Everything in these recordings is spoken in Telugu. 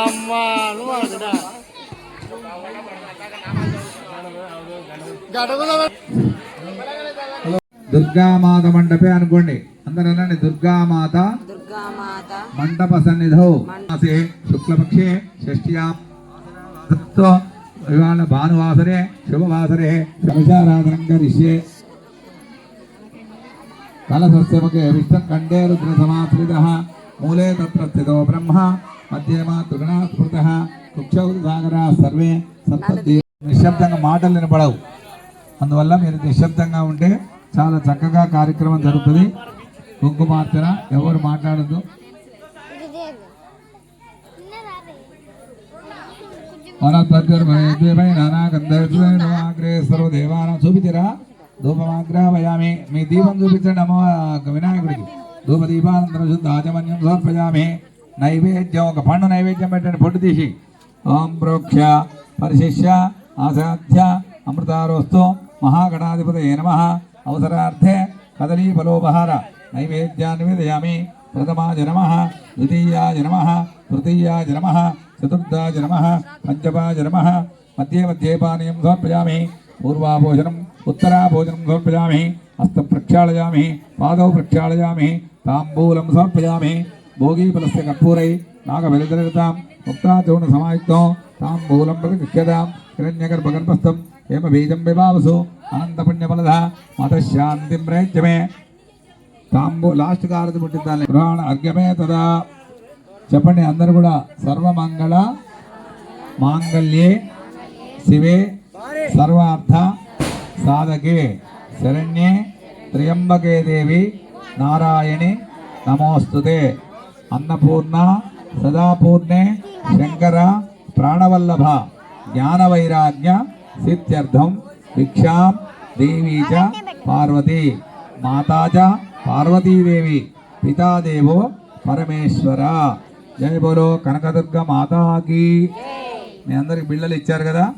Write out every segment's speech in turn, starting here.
అమ్మ నువ్వు దుర్గామాత మండపే అనుకోండి. అందరూ అనండి దుర్గామాత దుర్గామాత మండప సన్నిధౌ. మాసే శుక్లపక్షే షష్ట్యాం ఇవాళ భానువాసరే శుభవాసరే శమిషారాధనం కరిష్యే కలసస్యముఖే విష్టం కండే రుద్ర సమాశ్రిత మూలే తత్ర స్థితో బ్రహ్మ. మధ్య మాతృగణా స్మృత కుక్షౌ సాగరా సర్వే సప్తీ నిశ్శబ్దంగా మాటలు వినపడవు అందువల్ల మీరు నిశ్శబ్దంగా ఉంటే చాలా చక్కగా కార్యక్రమం జరుగుతుంది. కుంకుమార్చన ఎవరు మాట్లాడద్దు. అగ్రే సర్వదేవానం చూపించరా ధూపమాగ్రహయామి మీ దీపం చూపించండి అమ్మ వినాయకుడికి. ధూప దీపానంతరం శుద్ధ ఆచమన్యం సమర్పయామి. నైవేద్యం ఒక పండు నైవేద్యం పెట్టండి పొట్టు తీసి. ఓం ప్రోక్ష పరిశిష్య ఆసాధ్య అమృతారోస్తు మహాగణాధిపతయ నమ. అవసరార్థే కదలీ ఫలోపహార. నైవేద్యాన్ని విదయామి. ప్రథమాజ నమ. ద్వితీయాజ నమ. తృతీయాజ నమ. చతుర్థాజ నమ. పంచమాజ నమ. మధ్యే మధ్యే పానీయం సమర్పయామి. పూర్వాభోజనం ఉత్తరాభోజనం సమర్పయామి. హస్తం ప్రక్షాళయామి పాదౌ ప్రక్షాళయామి తాంబూలం సమర్పయామి. భోగీఫలస్య కర్పూరై నాగబలిదరితాం ముక్తాచూర్ణ సమాయుక్తం తాంబూలం ప్రతి గృహ్యతాం హిరణ్యగర్భగర్భస్థం ఏమ బీజం విభావసు అనంతపుణ్యఫలద మతశాంతిం ప్రయత్యమే తాంబూ లాస్ట్ కారది పుట్టిద్దాలి. పురాణ అర్ఘ్యమే తదా. చెప్పండి అందరు కూడా సర్వమంగళ మాంగళ్యే శివే సర్వార్థ సాధకే శరణ్యే త్ర్యంబకే దేవి నారాయణి నమోస్తుతే. అన్నపూర్ణ సదాపూర్ణే శంకర ప్రాణవల్లభ జ్ఞానవైరాగ్య సిద్ధ్యర్థం భిక్షాం దేవీ చ పార్వతి మాతా పార్వతీదేవి పితాదేవో పరమేశ్వర. జయ బోలో కనకదుర్గ మాతాకి మీ అందరికి బిళ్ళలు ఇచ్చారు కదా?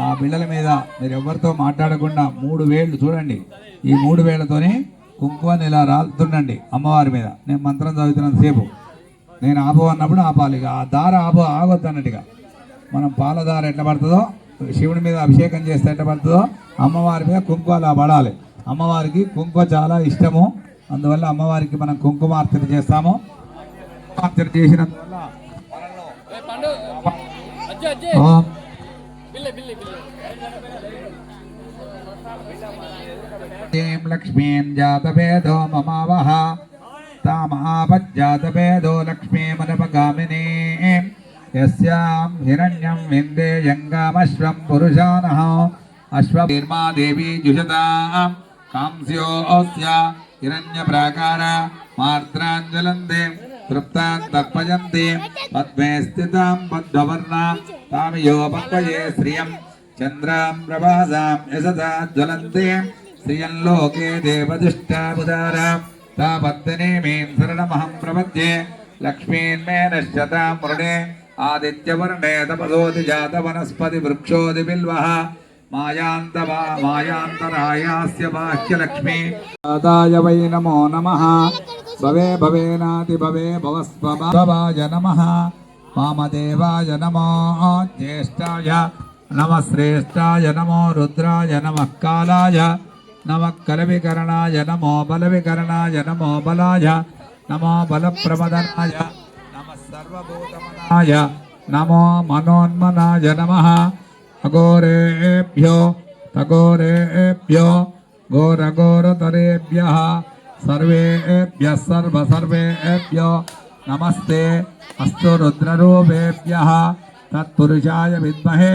ఆ బిళ్ళల మీద మీరు ఎవరితో మాట్లాడకుండా మూడు వేళ్ళు చూడండి. ఈ మూడు వేళ్ళతోనే కుంకుమని ఇలా రాలుతుండండి అమ్మవారి మీద. నేను మంత్రం చదువుతున్నంతసేపు నేను ఆపు అన్నప్పుడు ఆపాలి ఆ దార ఆపు ఆగొద్దు అన్నట్టుగా. మనం పాలదార ఎట్లా పడుతుందో శివుడి మీద అభిషేకం చేస్తే ఎట్లా పడుతుందో అమ్మవారి మీద కుంకు అలా పడాలి. అమ్మవారికి కుంకు చాలా ఇష్టము. అందువల్ల అమ్మవారికి మనం కుంకుమార్చన చేస్తాము. కుంకుమార్చన చేసినందువల్ల లక్ష్మీం జాతవేదో మమావహ. ममावह तामापज्जातवेदो लक्ष्मीमनपगामिनीं यस्यां हिरण्यं विन्दे यङ्गामश्वं पुरुषानः अश्वभीर्मा देवी जुषतां कांस्योऽस्य हिरण्यप्राकार मार्द्राञ्जलन्ते तृप्तां तर्पयन्ति पद्मे स्थितां पद्मवर्णां तामियो पक्वये श्रियं चन्द्रां प्रभासां यशसा ज्वलन्ते श्रियल्लोके देवदुष्टाबुदारां तापत्तनेमीं शरणमहं प्रपद्ये लक्ष्मीन्मे नश्यतां मृणे आदित्यवर्णे तपसोति जातवनस्पतिवृक्षोदिबिल्वः मायान्तवा मायान्तरायास्य बाह्यलक्ष्मी दादाय वै नमो नमः भवे भवेनाति भवे भवस्वभावाय नमः वामदेवाय नमो ज्येष्ठाय नमः श्रेष्ठाय नमो रुद्राय नमः कालाय नमः कलविकरणाय नमो बलविकरणाय नमो बलाय नमो बलप्रमदनाय नमः सर्वभूतमनाय नमो मनोन्मनाय नमः अघोरेभ्यो तघोरेभ्यो घोरघोरतरेभ्यः सर्वेभ्यः सर्वसर्वेभ्यो नमस्ते अस्तु रुद्ररूपेभ्यः तत्पुरुषाय विद्महे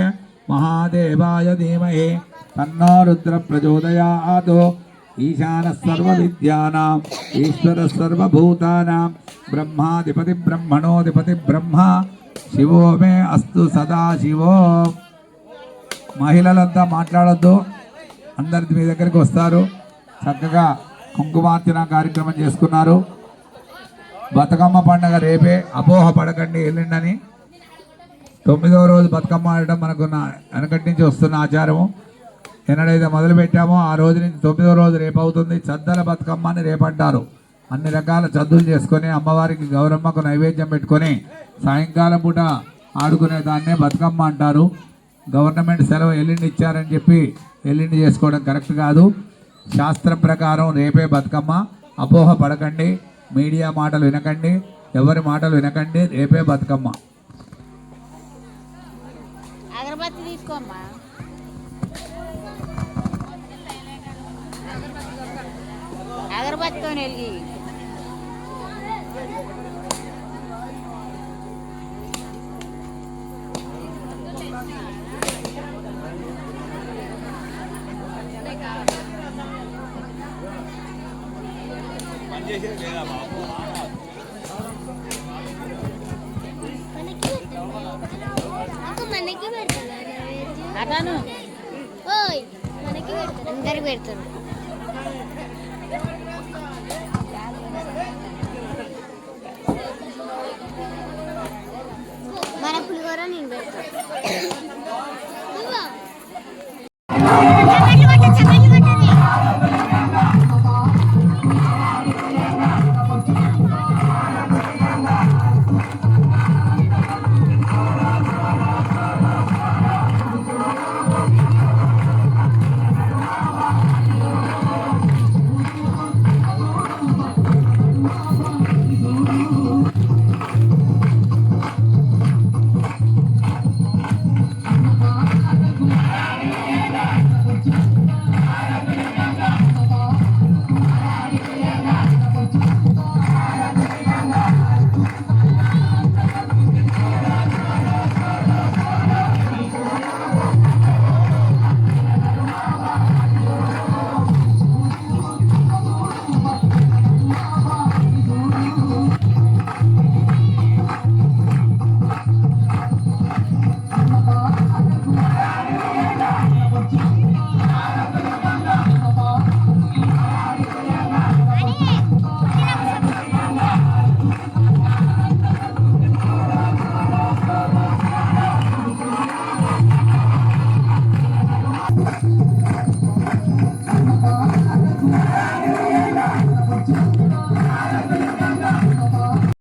महादेवाय धीमहि తన్నో రుద్ర ప్రచోదయాదో ఈశాన సర్వ విద్యానా ఈశ్వర సర్వభూతానాం బ్రహ్మాధిపతి బ్రహ్మణోధిపతి బ్రహ్మ శివో మే అస్తు సదా శివో మహిళలంతా మాట్లాడొద్దు. అందరి మీ దగ్గరికి వస్తారు. చక్కగా కుంకుమార్చన కార్యక్రమం చేసుకున్నారు. బతుకమ్మ పండగ రేపే. అపోహ పడకండి వెళ్ళిండని తొమ్మిదవ రోజు బతుకమ్మ ఆడటం మనకు వెనకటి నుంచి వస్తున్న ఆచారము. ఎన్నడైతే మొదలు పెట్టామో ఆ రోజు నుంచి తొమ్మిదో రోజు రేపు అవుతుంది సద్దల బతుకమ్మ అని రేపంటారు. అన్ని రకాల చదువులు చేసుకొని అమ్మవారికి గౌరమ్మకు నైవేద్యం పెట్టుకొని సాయంకాలం పూట ఆడుకునే దాన్నే బతుకమ్మ అంటారు. గవర్నమెంట్ సెలవు ఎల్లుండి ఇచ్చారని చెప్పి ఎల్లుండి చేసుకోవడం కరెక్ట్ కాదు. శాస్త్రం ప్రకారం రేపే బతుకమ్మ. అపోహ పడకండి. మీడియా మాటలు వినకండి. ఎవరి మాటలు వినకండి. రేపే బతుకమ్మ. అగరబత్తి తీసుకోమ్మా. అగరబత్తితో వెలిగి. అక్క మనకి పెడతారు. అందరికి పెడతారు. మన పులిహోర నేను పెడతాను